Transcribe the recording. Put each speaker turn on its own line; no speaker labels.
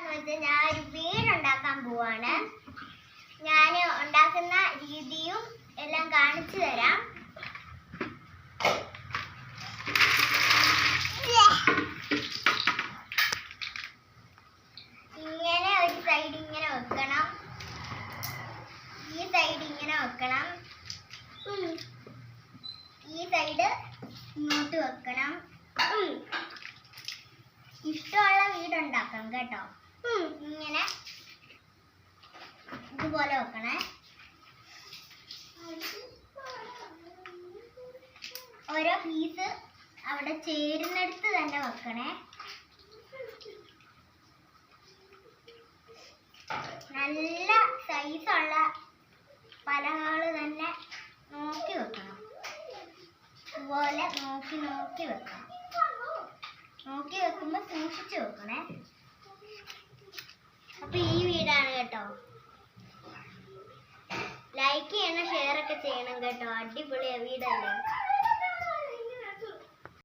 എന്ന് വെച്ചാൽ ഞാൻ ഒരു വീട് ഉണ്ടാക്കാൻ പോവാണ്. ഞാൻ ഉണ്ടാക്കുന്ന രീതിയും എല്ലാം കാണിച്ചു തരാം. ഇങ്ങനെ ഒരു സൈഡ് ഇങ്ങനെ വെക്കണം. ഈ സൈഡ് ഇങ്ങനെ വെക്കണം. ഈ സൈഡ് ഇങ്ങോട്ട് വെക്കണം. ഇഷ്ടമുള്ള വീടുണ്ടാക്കണം കേട്ടോ. ഇങ്ങനെ. ഇതുപോലെ വെക്കണേ. ഓരോ പീസ് അവിടെ ചേരുന്നിടത്ത് തന്നെ വെക്കണേ. നല്ല സൈസുള്ള പലകൾ തന്നെ നോക്കി വെക്കണം. ഇതുപോലെ നോക്കി നോക്കി വെക്കണം. നോക്കി വെക്കുമ്പോൾ സൂക്ഷിച്ച് വെക്കണേ അപ്പൊ ഈ വീടാണ് കേട്ടോ ലൈക്ക് ചെയ്യണം ഷെയർ ഒക്കെ ചെയ്യണം കേട്ടോ. അടിപൊളിയാ വീടല്ലേ?